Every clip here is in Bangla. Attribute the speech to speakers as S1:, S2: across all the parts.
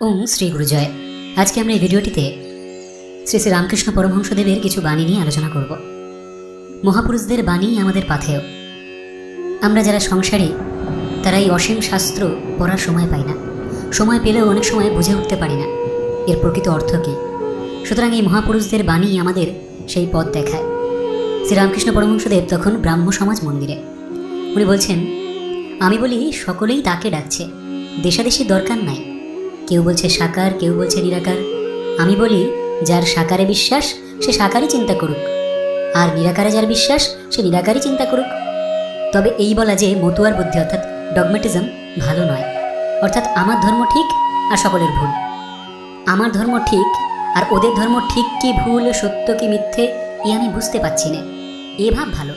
S1: ওং শ্রী গুরুজয়। আজকে আমরা এই ভিডিওটিতে শ্রী শ্রী রামকৃষ্ণ পরমহংসদেবের কিছু বাণী নিয়ে আলোচনা করব। মহাপুরুষদের বাণী আমাদের পাথেয়। আমরা যারা সংসারী তারা এই অসীম শাস্ত্র পড়ার সময় পাই না। সময় পেলেও অনেক সময় বুঝে উঠতে পারি না। এর প্রকৃত অর্থ কী? সুতরাং এই মহাপুরুষদের বাণী আমাদের সেই পথ দেখায়। শ্রীরামকৃষ্ণ পরমহংসদেব তখন ব্রাহ্ম সমাজ মন্দিরে। উনি বলছেন, আমি বলি, সকলেই তাকে ডাকছে। দেশাদেশি দরকার নাই। কেউ বলছে সাকার, কেউ বলছে নিরাকার। আমি বলি, যার সাকারে বিশ্বাস, সে সাকারই চিন্তা করুক। আর নিরাকারে যার বিশ্বাস, সে নিরাকারই চিন্তা করুক। তবে এই বলা যে মতুয়ার বুদ্ধি, অর্থাৎ ডগমেটিজম, ভালো নয়। অর্থাৎ আমার ধর্ম ঠিক আর সকলের ভুল। আমার ধর্ম ঠিক আর ওদের ধর্ম ঠিক কি ভুল, সত্য কি মিথ্যে, এ আমি বুঝতে পারছি না। এ ভাব ভালো।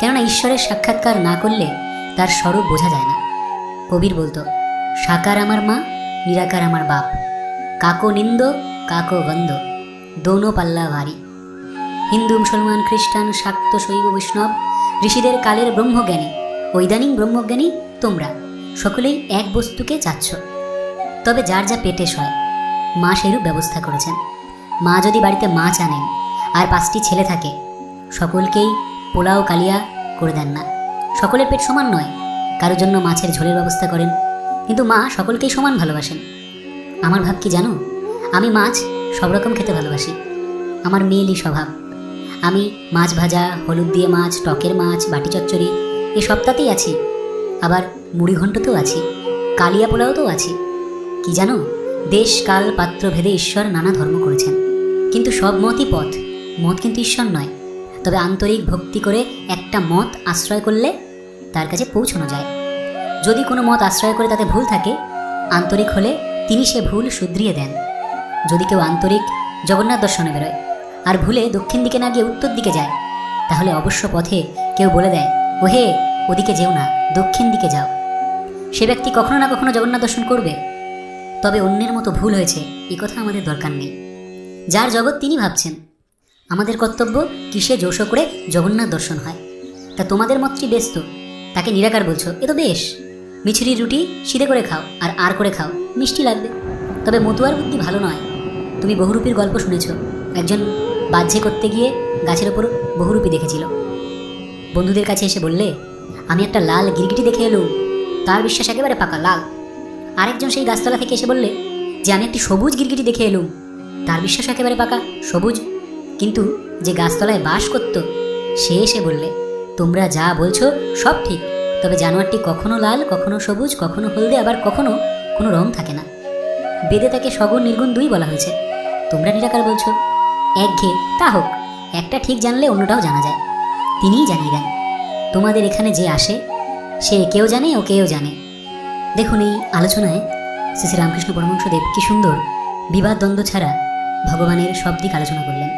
S1: কেননা ঈশ্বরের সাক্ষাৎকার না করলে তার স্বরূপ বোঝা যায় না। কবির বলতো, সাকার আমার মা নিরাকার আমার বাপ। কাকো নিন্দ, কাকো গন্ধ, দোনো পাল্লা ভারী হিন্দু, মুসলমান, খ্রিস্টান, শাক্ত, শৈব, বৈষ্ণব, ঋষিদের কালের ব্রহ্মজ্ঞানী, ঐদানিক ব্রহ্মজ্ঞানী তোমরা, সকলেই এক বস্তুকে চাচ্ছ। তবে যার যা পেটে সয়, মা সেরূপ ব্যবস্থা করেছেন। মা যদি বাড়িতে মাছ আনেন, আর পাঁচটি ছেলে থাকে, সকলকেই পোলাও কালিয়া করে দেন না। সকলের পেট সমান নয়, কারোর জন্য মাছের ঝোলের ব্যবস্থা করেন। কিন্তু মা সকলকেই সমান ভালোবাসেন। আমার ভাব কি জানো? আমি মাছ সব রকম খেতে ভালোবাসি। আমার মেয়েলি স্বভাব। আমি মাছ ভাজা, হলুদ দিয়ে মাছ, টকের মাছ, বাটি চচ্চড়ি, এ সপ্তাহতেই আছি। আবার মুড়ি ঘণ্টতেও আছি। কালিয়া পোলাও তো আছি। কি জানো? দেশ, কাল, পাত্র, ভেদে ঈশ্বর নানা ধর্ম করেছেন। কিন্তু সব মতই পথ। মত কিন্তু ঈশ্বর নয়। তবে আন্তরিক ভক্তি করে একটা মত আশ্রয় করলে তার কাছে পৌঁছানো যায়। যদি কোনো মত আশ্রয় করে তাতে ভুল থাকে, আন্তরিক হলে তিনি সে ভুল শুধরিয়ে দেন। যদি কেউ আন্তরিক, জগন্নাথ দর্শনে বেরোয়, আর ভুলে দক্ষিণ দিকে না গিয়ে উত্তর দিকে যায়, তাহলে অবশ্য পথে কেউ বলে দেয়, ওহে, ওদিকে যেও না, দক্ষিণ দিকে যাও। সে ব্যক্তি কখনো না কখনো জগন্নাথ দর্শন করবে। তবে অন্যের মতো ভুল হয়েছে, এ কথা আমাদের দরকার নেই। যার জগৎ তিনি ভাবছেন, আমাদের কর্তব্য কিসে জোশ করে জগন্নাথ দর্শন হয়? তা তোমাদের মতটি ব্যস্ত, তাকে নিরাকার বলছো, এ তো বেশ। মিছরির রুটি সিধে করে খাও আর আর করে খাও, মিষ্টি লাগবে। তবে মতুয়ার বুদ্ধি ভালো নয়। তুমি বহুরূপীর গল্প শুনেছ। একজন বাহ্যে করতে গিয়ে গাছের ওপর বহুরূপী দেখেছিল। বন্ধুদের কাছে এসে বললে, আমি একটা লাল গিরগিটি দেখে এলুম। তার বিশ্বাস একেবারে পাকা লাল। আরেকজন সেই গাছতলা থেকে এসে বললে, যে আমি একটি সবুজ গিরগিটি দেখে এলুম। তার বিশ্বাস একেবারে পাকা, সবুজ। কিন্তু যে গাছতলায় বাস করত, সে এসে বললে, তোমরা যা বলছো সব ঠিক। তবে জানোয়ারটি কখনো লাল, কখনো সবুজ, কখনো হলদে, আবার কখনো কোনো রং থাকে না। বেদে তাকে সগুণ নির্গুণ দুই বলা হয়েছে। তোমরা নিরাকার বলছো? একঘেয়ে তা হোক, একটা ঠিক জানলে অন্যটাও জানা যায়। তিনিই জানিয়ে দেন, তোমাদের এখানে যে আসে, সে কেউ জানে ও কেউ জানে। দেখুন এই আলোচনায় শ্রী শ্রী রামকৃষ্ণ পরমহংসদেব কি সুন্দর বিবাদ দ্বন্দ্ব ছাড়া ভগবানের সব দিক আলোচনা করলেন।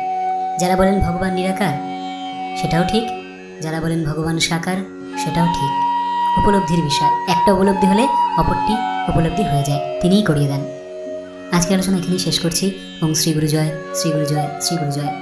S1: যারা বলেন ভগবান নিরাকার, সেটাও ঠিক, যারা বলেন ভগবান সাকার, সেটাও ঠিক। উপলব্ধির বিষয়। একটা উপলব্ধি হলে অপরটি উপলব্ধি হয়ে যায়। তিনিই করিয়ে দেন। আজকে আলোচনা এখানেই শেষ করছি। ওম শ্রী গুরুজয় শ্রী গুরুজয়, শ্রী গুরু জয়